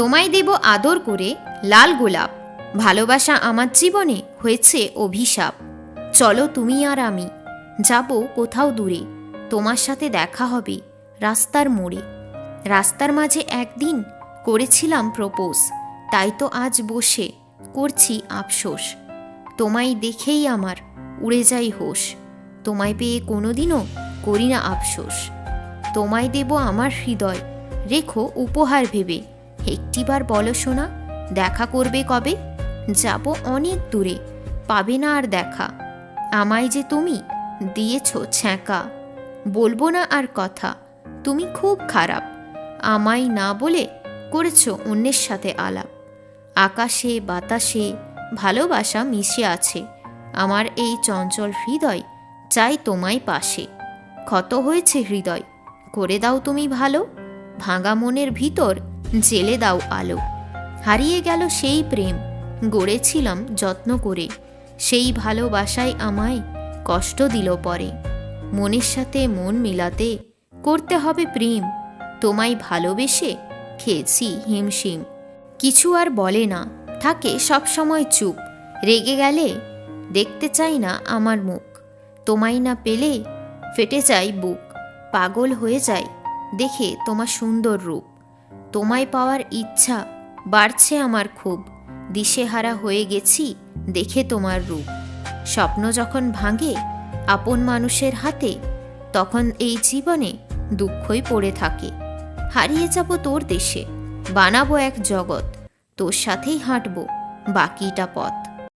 তোমায় দেব আদর করে লাল গোলাপ। ভালোবাসা আমার জীবনে হয়েছে অভিশাপ। চলো তুমি আর আমি যাব কোথাও দূরে। তোমার সাথে দেখা হবে রাস্তার মোড়ে। রাস্তার মাঝে একদিন করেছিলাম প্রপোজ। তাই তো আজ বসে করছি আফসোস। তোমায় দেখেই আমার উড়ে যাই হোশ। তোমায় পেয়ে কোনোদিনও করি না আফসোস। তোমায় দেব আমার হৃদয়। রেখো উপহার ভেবে। একটিবার বলো শোনা দেখা করবে কবে? যাব অনেক দূরে, পাবে না আর দেখা। আমায় যে তুমি দিয়েছ ছ্যাঁকা। বলব না আর কথা, তুমি খুব খারাপ। আমায় না বলে করেছ অন্যের সাথে আলাপ। আকাশে, বাতাসে, ভালোবাসা মিশে আছে। আমার এই চঞ্চল হৃদয় চাই তোমায় পাশে। ক্ষত হয়েছে হৃদয়, করে দাও তুমি ভালো। ভাঙা মনের ভিতর জেলে দাও আলো। হারিয়ে গেল সেই প্রেম। গড়েছিলাম যত্ন করে। সেই ভালোবাসায় আমায় কষ্ট দিল পরে। মনের সাথে মন মিলাতে করতে হবে প্রেম। তোমায় ভালোবেসে খেয়েছি হিমশিম। কিছু আর বলে না। থাকে সব সময় চুপ। রেগে গেলে দেখতে চাই না আমার মুখ। তোমায় না পেলে ফেটে যায় বুক। পাগল হয়ে যায় দেখে তোমার সুন্দর রূপ। তোমায় পাওয়ার ইচ্ছা বাড়ছে আমার খুব। দিশেহারা হয়ে গেছি, দেখে তোমার রূপ। স্বপ্ন যখন ভাঙে আপন মানুষের হাতে, তখন এই জীবনে দুঃখই পড়ে থাকে। হারিয়ে যাব তোর দেশে, বানাবো এক জগৎ, তোর সাথেই হাঁটব বাকিটা পথ।